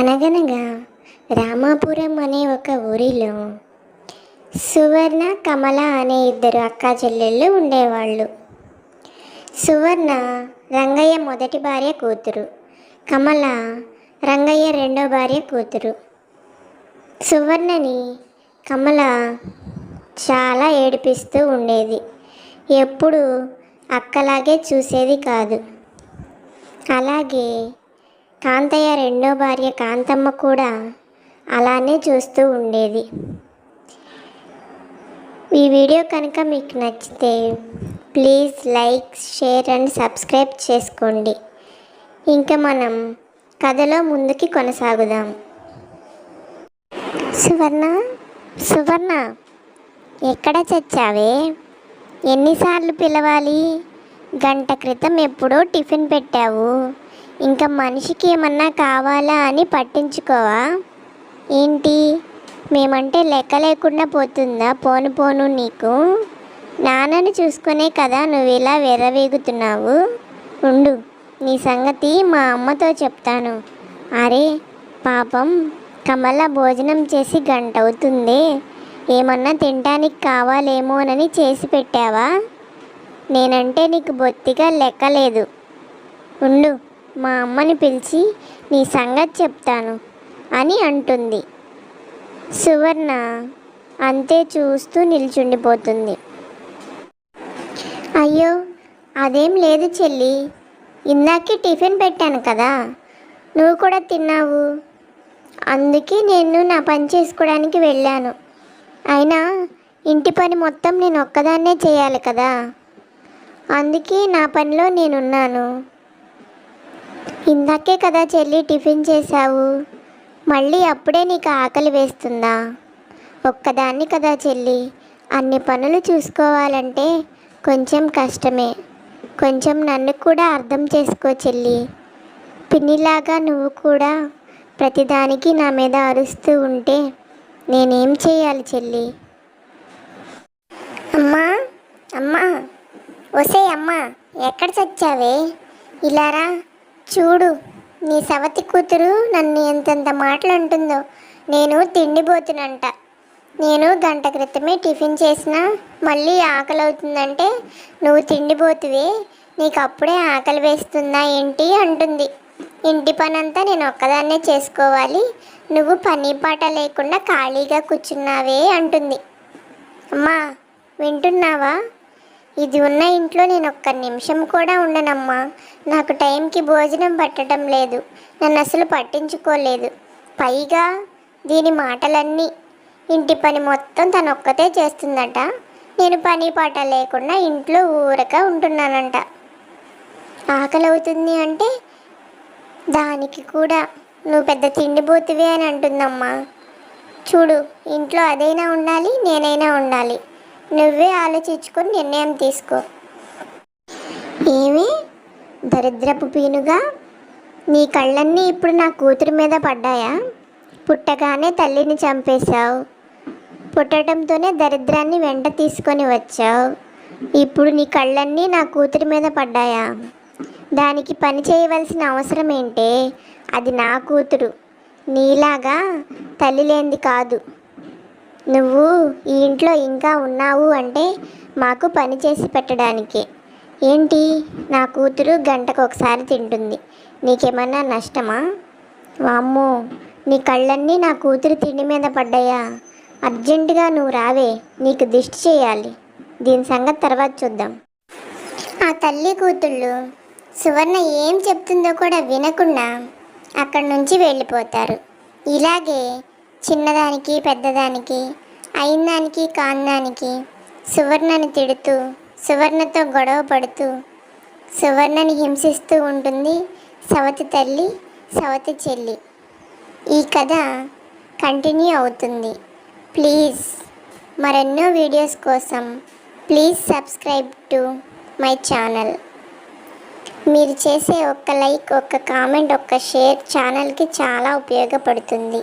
అనగనగా రామాపురం అనే ఒక ఊరిలో సువర్ణ కమల అనే ఇద్దరు అక్కా చెల్లెళ్ళు ఉండేవాళ్ళు. సువర్ణ రంగయ్య మొదటి భార్య కూతురు. కమల రంగయ్య రెండో భార్య కూతురు. సువర్ణని కమల చాలా ఏడిపిస్తూ ఉండేది. ఎప్పుడు అక్కలాగే చూసేది కాదు. అలాగే కాంతయ్య రెండో భార్య కాంతమ్మ కూడా అలానే చూస్తూ ఉండేది. ఈ వీడియో కనుక మీకు నచ్చితే please like share and subscribe చేసుకోండి. ఇంకా మనం కథలో ముందుకి కొనసాగుదాం. సువర్ణ సువర్ణ ఎక్కడ చచ్చావే? ఎన్నిసార్లు పిలవాలి? గంట క్రితం ఎప్పుడో టిఫిన్ పెట్టావు. ఇంకా మనిషికి ఏమన్నా కావాలా అని పట్టించుకోవా? ఏంటి? మేమంటే లెక్క లేకుండా పోతుందా? పోను పోను నీకు. నాన్నని చూసుకునే కదా నువ్వు ఇలా వెర్రవేగుతున్నావు. ఉండు నీ సంగతి మా అమ్మతో చెప్తాను. అరే పాపం కమల భోజనం చేసి గంట అవుతుంది ఏమన్నా తినటానికి కావాలేమోనని చేసి పెట్టావా? నేనంటే నీకు బొత్తిగా లెక్కలేదు. ఉండు మా అమ్మని పిలిచి నీ సంగతి చెప్తాను అని అంటుంది. సువర్ణ అంతే చూస్తూ నిల్చుండిపోతుంది. అయ్యో అదేం లేదు చెల్లి. ఇందాకే టిఫిన్ పెట్టాను కదా నువ్వు కూడా తిన్నావు. అందుకే నేను నా పని చేసుకోవడానికి వెళ్ళాను. అయినా ఇంటి పని మొత్తం నేను ఒక్కదాన్నే చేయాలి కదా. అందుకే నా పనిలో నేనున్నాను. ఇందాకే కదా చెల్లి టిఫిన్ చేశావు. మళ్ళీ అప్పుడే నీకు ఆకలి వేస్తుందా? ఒక్కదాన్ని కదా చెల్లి. అన్ని పనులు చూసుకోవాలంటే కొంచెం కష్టమే. కొంచెం నన్ను కూడా అర్థం చేసుకో చెల్లి. పిన్నిలాగా నువ్వు కూడా ప్రతిదానికి నా మీద అరుస్తూ ఉంటే నేనేం చేయాలి చెల్లి? అమ్మా అమ్మా ఒసే అమ్మా ఎక్కడ చచ్చావే? ఇలారా చూడు నీ సవతి కూతురు నన్ను ఎంతెంత మాటలు అంటుందో నేను తిండిపోతునంట. నేను గంట క్రితమే టిఫిన్ చేసినా మళ్ళీ ఆకలి అవుతుందంటే నువ్వు తిండిపోతువే నీకు అప్పుడే ఆకలి వేస్తుందా ఏంటి? అంటుంది. ఇంటి పనంతా నేను ఒక్కదాన్నే చేసుకోవాలి. నువ్వు పని పాట లేకుండా ఖాళీగా కూర్చున్నావే అంటుంది. అమ్మా వింటున్నావా? ఇది ఉన్న ఇంట్లో నేను ఒక్క నిమిషం కూడా ఉండనమ్మా. నాకు టైంకి భోజనం పట్టడం లేదు. నన్ను అసలు పట్టించుకోలేదు. పైగా దీని మాటలన్నీ. ఇంటి పని మొత్తం తను ఒక్కతే చేస్తుందట. నేను పని పాట లేకుండా ఇంట్లో ఊరక ఉంటున్నానంట. ఆకలి అవుతుంది అంటే దానికి కూడా. నువ్వు పెద్ద తిండిపోతువే అని అంటుందమ్మా. చూడు ఇంట్లో అదైనా ఉండాలి నేనైనా ఉండాలి. నువ్వే ఆలోచించుకొని నిర్ణయం తీసుకో. ఏమి? దరిద్రపు పీనుగా? నీ కళ్ళన్నీ ఇప్పుడు నా కూతురి మీద పడ్డాయా? పుట్టగానే తల్లిని చంపేశావు. పుట్టడంతోనే దరిద్రాన్ని వెంట తీసుకొని వచ్చావు. ఇప్పుడు నీ కళ్ళన్నీ నా కూతురి మీద పడ్డాయా? దానికి పని చేయవలసిన అవసరం ఏంటే? అది నా కూతురు. నీలాగా తల్లి లేనిది కాదు. నువ్వు ఈ ఇంట్లో ఇంకా ఉన్నావు అంటే మాకు పని చేసి పెట్టడానికి. ఏంటి? నా కూతురు గంటకు ఒకసారి తింటుంది. నీకేమన్నా నష్టమా? వామ్మో నీ కళ్ళన్నీ నా కూతురు తిండి మీద పడ్డాయా? అర్జెంటుగా నువ్వు రావే నీకు దిష్టి చేయాలి. దీని సంగతి తర్వాత చూద్దాం. ఆ తల్లి కూతుళ్ళు సువర్ణ ఏం చెప్తుందో కూడా వినకుండా అక్కడి నుంచి వెళ్ళిపోతారు. ఇలాగే చిన్నదానికి పెద్దదానికి అయిందానికి కాందానికి సువర్ణని తిడుతూ సువర్ణతో గొడవ పడుతూ సువర్ణని హింసిస్తూ ఉంటుంది సవతి తల్లి సవతి చెల్లి. ఈ కథ కంటిన్యూ అవుతుంది. ప్లీజ్ మరెన్నో వీడియోస్ కోసం please subscribe to my channel. మీరు చేసే ఒక్క లైక్ ఒక్క కామెంట్ ఒక్క షేర్ ఛానల్కి చాలా ఉపయోగపడుతుంది.